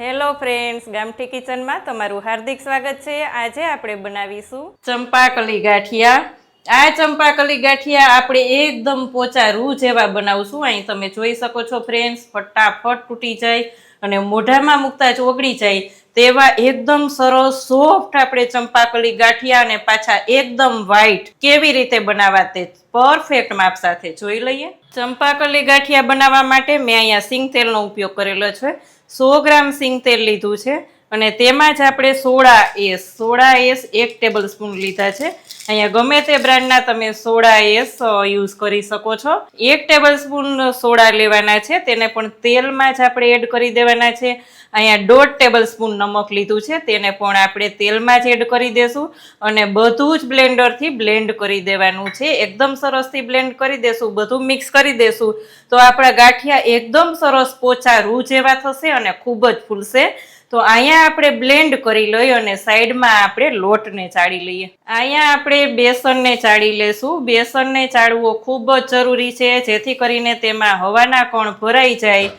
Hello friends, ગામઠી કિચનમાં તમારું હાર્દિક સ્વાગત છે. આજે આપણે બનાવીશું ચંપાકલી ગાંઠિયા. આ ચંપાકલી ગાંઠિયા આપણે એકદમ પોચા રૂ જેવા બનાવશું. અહીં તમે જોઈ શકો છો ફ્રેન્ડ્સ, ફટાફટ તૂટી જાય અને મોઢામાં મૂકતા જ ઓગળી જાય તેવા એકદમ સરસ, સોફ્ટ આપણે ચંપાકલી ગાંઠિયા અને પાછા એકદમ વ્હાઈટ કેવી રીતે બનાવવા તે પરફેક્ટ માપ સાથે જોઈ લઈએ. ચંપાકલી ગાંઠિયા બનાવવા માટે મેં અહીંયા સિંગ તેલનો ઉપયોગ કરેલો છે. સો ગ્રામ સિંગ તેલ લીધું છે. અને તેમાં જ આપણે સોડા એસ સોડા એસ એક ટેબલ સ્પૂન લીધા છે. અહીંયા ગમે તે બ્રાન્ડના તમે સોડા એસ યુઝ કરી શકો છો. એક ટેબલ સ્પૂન સોડા લેવાના છે, તેને પણ તેલમાં જ આપણે એડ કરી દેવાના છે. અહીંયા દોઢ ટેબલ સ્પૂન નમક લીધું છે, તેને પણ આપણે તેલમાં જ એડ કરી દેશું અને બધું જ બ્લેન્ડરથી બ્લેન્ડ કરી દેવાનું છે. એકદમ સરસથી બ્લેન્ડ કરી દેશું, બધું મિક્સ કરી દેશું. તો આપણા ગાંઠિયા એકદમ સરસ પોચા રૂ જેવા થશે અને ખૂબ જ ફૂલશે. તો અહીંયા આપણે બ્લેન્ડ કરી લઈએ અને સાઈડમાં આપણે લોટને ચાળી લઈએ. અહીંયા આપણે બેસનને ચાળી લેશું. બેસનને ચાળવો ખૂબ જ જરૂરી છે, જેથી કરીને તેમાં હવાના કણ ભરાઈ જાય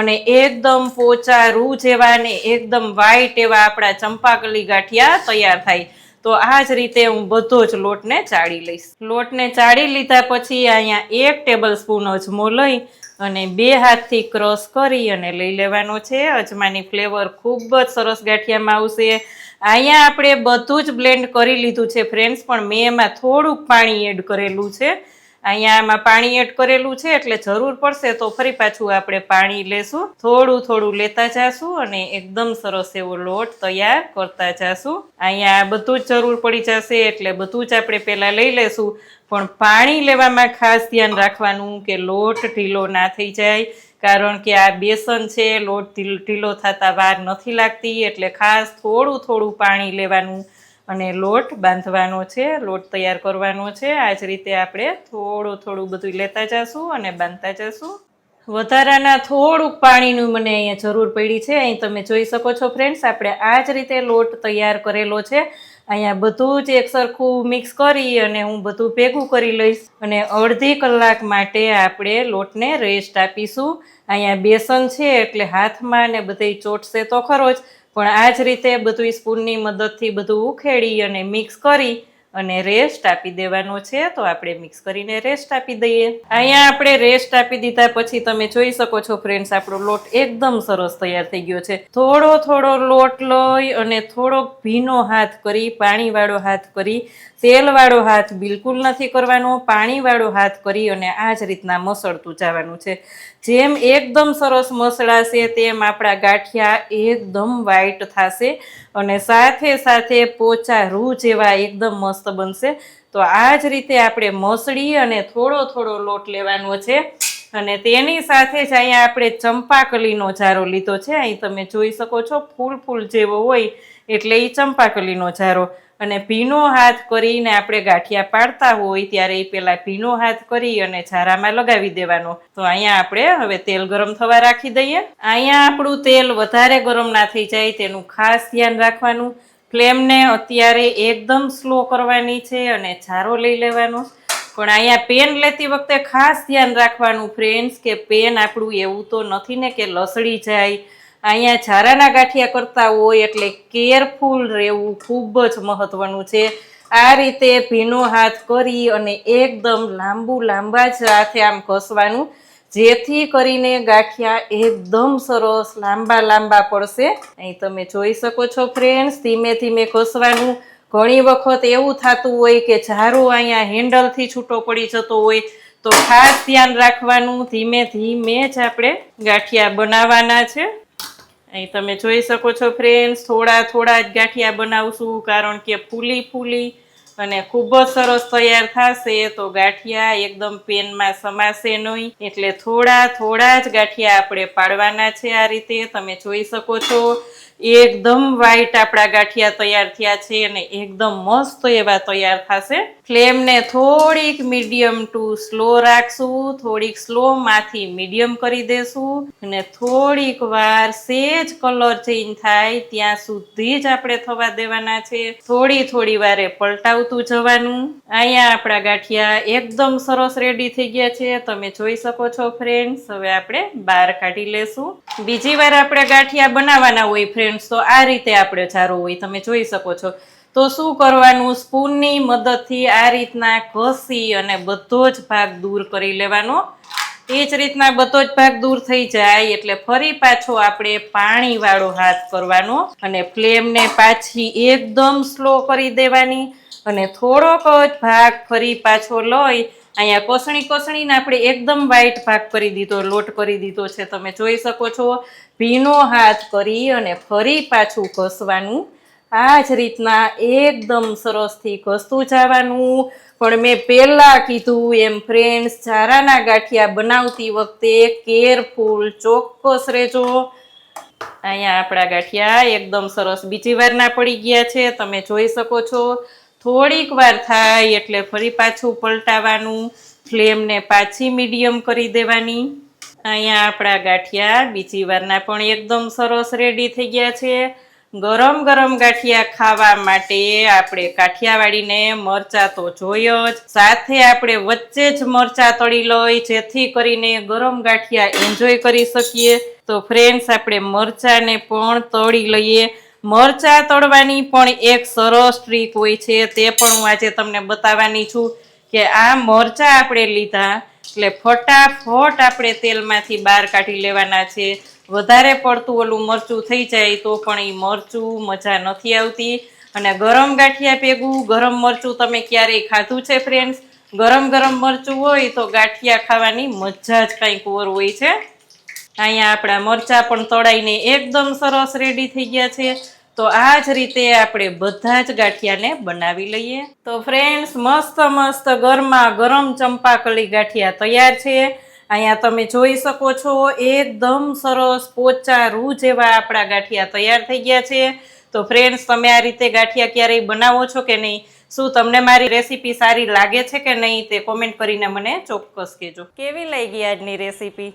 અને એકદમ પોચા રૂ જેવા ને એકદમ વ્હાઈટ એવા આપણા ચંપાકલી ગાંઠિયા તૈયાર થાય. તો આ જ રીતે હું બધો જ લોટને ચાળી લઈશ. લોટને ચાળી લીધા પછી અહીંયા એક ટેબલ સ્પૂન અજમો લઈ અને બે હાથથી ક્રોસ કરી અને લઈ લેવાનો છે. અજમાની ફ્લેવર ખૂબ જ સરસ ગાંઠિયામાં આવશે. અહીંયા આપણે બધું જ બ્લેન્ડ કરી લીધું છે ફ્રેન્ડ્સ, પણ મેં એમાં થોડુંક પાણી એડ કરેલું છે. અહીંયા આમાં પાણી એડ કરેલું છે, એટલે જરૂર પડશે તો ફરી પાછું આપણે પાણી લેશું. થોડું થોડું લેતા જાશું અને એકદમ સરસ એવો લોટ તૈયાર કરતા જાશું. અહીંયા બધું જ જરૂર પડી જશે, એટલે બધું જ આપણે પહેલાં લઈ લેશું. પણ પાણી લેવામાં ખાસ ધ્યાન રાખવાનું કે લોટ ઢીલો ના થઈ જાય, કારણ કે આ બેસન છે, લોટ ઢીલ- થતા વાર નથી લાગતી, એટલે ખાસ થોડું થોડું પાણી લેવાનું અને લોટ બાંધવાનો છે, લોટ તૈયાર કરવાનો છે. આ જ રીતે આપણે થોડું થોડું બધું લેતા જશું અને બાંધતા જશું. વધારાના થોડુંક પાણીનું મને અહીંયા જરૂર પડી છે. અહીં તમે જોઈ શકો છો ફ્રેન્ડ્સ આપણે આ જ રીતે લોટ તૈયાર કરેલો છે. અહીંયા બધું જ એક સરખું મિક્સ કરી અને હું બધું ભેગું કરી લઈશ અને અડધી કલાક માટે આપણે લોટને રેસ્ટ આપીશું. અહીંયા બેસન છે એટલે હાથમાં ને બધે ચોટશે તો ખરો જ. પણ આ જ રીતે બધું સ્પૂનની મદદથી બધું ઉખેડી અને મિક્સ કરી અને રેસ્ટ આપી દેવાનો છે, તો આપણે મિક્સ કરીને રેસ્ટ આપી દઈએ. અહીંયા આપણે રેસ્ટ આપી દીધા પછી તમે જોઈ શકો છો ફ્રેન્ડ્સ આપણો લોટ એકદમ સરસ તૈયાર થઈ ગયો છે. થોડો થોડો લોટ લઈ અને થોડોક ભીનો હાથ કરી, પાણીવાળો હાથ કરી, તેલવાળો હાથ બિલકુલ નથી કરવાનો, પાણીવાળો હાથ કરી અને આ જ રીતના મસળતું જવાનું છે. જેમ એકદમ સરસ મસળાશે તેમ આપણા ગાંઠિયા એકદમ વ્હાઈટ થશે અને સાથે સાથે પોચા રૂ જેવા એકદમ મસ્ત બનશે. તો આ જ રીતે આપણે મસળી અને થોડો થોડો લોટ લેવાનો છે અને તેની સાથે જ અહીંયા આપણે ચંપાકલીનો જારો લીધો છે. અહીં તમે જોઈ શકો છો, ફૂલ ફૂલ જેવો હોય એટલે એ ચંપાકલીનો ઝારો. અને ભીનો હાથ કરીને આપણે ગાંઠિયા પાડતા હોય ત્યારે એ પહેલાં ભીનો હાથ કરી અને ઝારામાં લગાવી દેવાનો. તો અહીંયા આપણે હવે તેલ ગરમ થવા રાખી દઈએ. અહીંયા આપણું તેલ વધારે ગરમ ના થઈ જાય તેનું ખાસ ધ્યાન રાખવાનું. ફ્લેમને અત્યારે એકદમ સ્લો કરવાની છે અને ઝારો લઈ લેવાનો. પણ અહીંયા પેન લેતી વખતે ખાસ ધ્યાન રાખવાનું ફ્રેન્ડ્સ કે પેન આપણું એવું તો નથી ને કે લસડી જાય. અહીંયા ઝારાના ગાંઠિયા કરતા હોય એટલે કેરફુલ રહેવું ખૂબ જ મહત્વનું છે. આ રીતે ભીનો હાથ કરી અને એકદમ લાંબુ લાંબા જ હાથે આમ ઘસવાનું, જેથી કરીને ગાંઠિયા એકદમ સરસ લાંબા લાંબા પડશે. અહીં તમે જોઈ શકો છો ફ્રેન્ડ્સ ધીમે ધીમે ઘસવાનું. ઘણી વખત એવું થતું હોય કે ઝારો અહીંયા હેન્ડલથી છૂટો પડી જતો હોય, તો ખાસ ધ્યાન રાખવાનું. ધીમે ધીમે જ આપણે ગાંઠિયા બનાવવાના છે. અહીં તમે જોઈ શકો છો ફ્રેન્ડ્સ થોડા થોડા જ ગાંઠિયા બનાવશું, કારણ કે ફૂલી ફૂલી અને ખૂબ જ સરસ તૈયાર થશે. તો ગાંઠિયા એકદમ પેનમાં સમાશે નહીં, એટલે થોડા થોડા જ ગાંઠિયા આપણે પાડવાના છે આ રીતે. તમે જોઈ શકો છો એકદમ વ્હાઈટ આપણા ગાંઠિયા તૈયાર થયા છે અને એકદમ મસ્ત એવા તૈયાર થશે. ફ્લેમને થોડીક મીડિયમ ટુ સ્લો રાખશું, થોડીક સ્લો માંથી મીડિયમ કરી દેશું અને થોડીક વાર સેજ કલર ચેન્જ થાય ત્યાં સુધી જ આપણે થવા દેવાના છે. થોડી થોડી વારે પલટાવતું જવાનું. અહીંયા આપણા ગાંઠિયા એકદમ સરસ રેડી થઈ ગયા છે. તમે જોઈ શકો છો ફ્રેન્ડ્સ હવે આપણે બહાર કાઢી લેશું. બીજી વાર આપણે ગાંઠિયા બનાવવાના હોય ફ્રેન્ડ્સ તો આ રીતે આપણે જારો હોય, તમે જોઈ શકો છો. તો શું કરવાનું? સ્પૂનની મદદથી આ રીતના ઘસી અને બધો જ ભાગ દૂર કરી લેવાનો. એ જ રીતના બધો જ ભાગ દૂર થઈ જાય એટલે ફરી પાછો આપણે પાણીવાળો હાથ કરવાનો અને ફ્લેમને પાછી એકદમ સ્લો કરી દેવાની અને થોડોક જ ભાગ ફરી પાછો લઈ અહીંયા કોસણી કોસણીને આપણે એકદમ વ્હાઈટ ભાગ કરી દીધો, લોટ કરી દીધો છે. તમે જોઈ શકો છો, ભીનો હાથ કરી અને ફરી પાછું ઘસવાનું. આ જ રીતના એકદમ સરસથી ઘસતું જવાનું. પણ મેં પહેલાં કીધું એમ ફ્રેન્ડ્સ ઝારાના ગાંઠિયા બનાવતી વખતે કેરફુલ ચોક્કસ રહેજો. અહીંયા આપણા ગાંઠિયા એકદમ સરસ બીજી વાર ના પડી ગયા છે. તમે જોઈ શકો છો થોડીક વાર થાય એટલે ફરી પાછું પલટાવાનું ફ્લેમને પાછી મીડિયમ કરી દેવાની. અહીંયા આપણા ગાંઠિયા બીજી વારના પણ એકદમ સરસ રેડી થઈ ગયા છે. ગરમ ગરમ ગાંઠિયા ખાવા માટે આપણે કાઠિયાવાડીને મરચા તો જોઈએ જ. સાથે આપણે વચ્ચે જ મરચા તળી લઈ, જેથી કરીને ગરમ ગાંઠિયા એન્જોય કરી શકીએ. તો ફ્રેન્ડ્સ આપણે મરચાને પણ તળી લઈએ. મરચા તળવાની પણ એક સરસ ટ્રીક હોય છે. તે પણ હું આજે તમને બતાવવાની છું કે આ મરચા આપણે લીધા એટલે ફટાફટ આપણે તેલમાંથી બહાર કાઢી લેવાના છે. વધારે પડતું ઓલું મરચું થઈ જાય તો પણ એ મરચું મજા નથી આવતી. અને ગરમ ગાંઠિયા ભેગું, ગરમ મરચું તમે ક્યારેય ખાધું છે ફ્રેન્ડ્સ ગરમ ગરમ મરચું હોય તો ગાંઠિયા ખાવાની મજા જ કંઈક ઓર હોય છે. અહીંયા આપણા મરચા પણ તળાઈને એકદમ સરસ રેડી થઈ ગયા છે. તો આ જ રીતે આપણે બધા જ ગાંઠિયાને બનાવી લઈએ. તો ફ્રેન્ડ્સ મસ્ત મસ્ત ગરમા ગરમ ચંપાકલી ગાંઠિયા તૈયાર છે. અહીંયા તમે જોઈ શકો છો, એકદમ સરસ પોચા રૂ જેવા આપણા ગાંઠિયા તૈયાર થઈ ગયા છે. તો ફ્રેન્ડ્સ તમે આ રીતે ગાંઠિયા ક્યારેય બનાવો છો કે નહીં? શું તમને મારી રેસીપી સારી લાગે છે કે નહીં? તે કોમેન્ટ કરીને મને ચોક્કસ કહેજો. કેવી લાગી આજની રેસીપી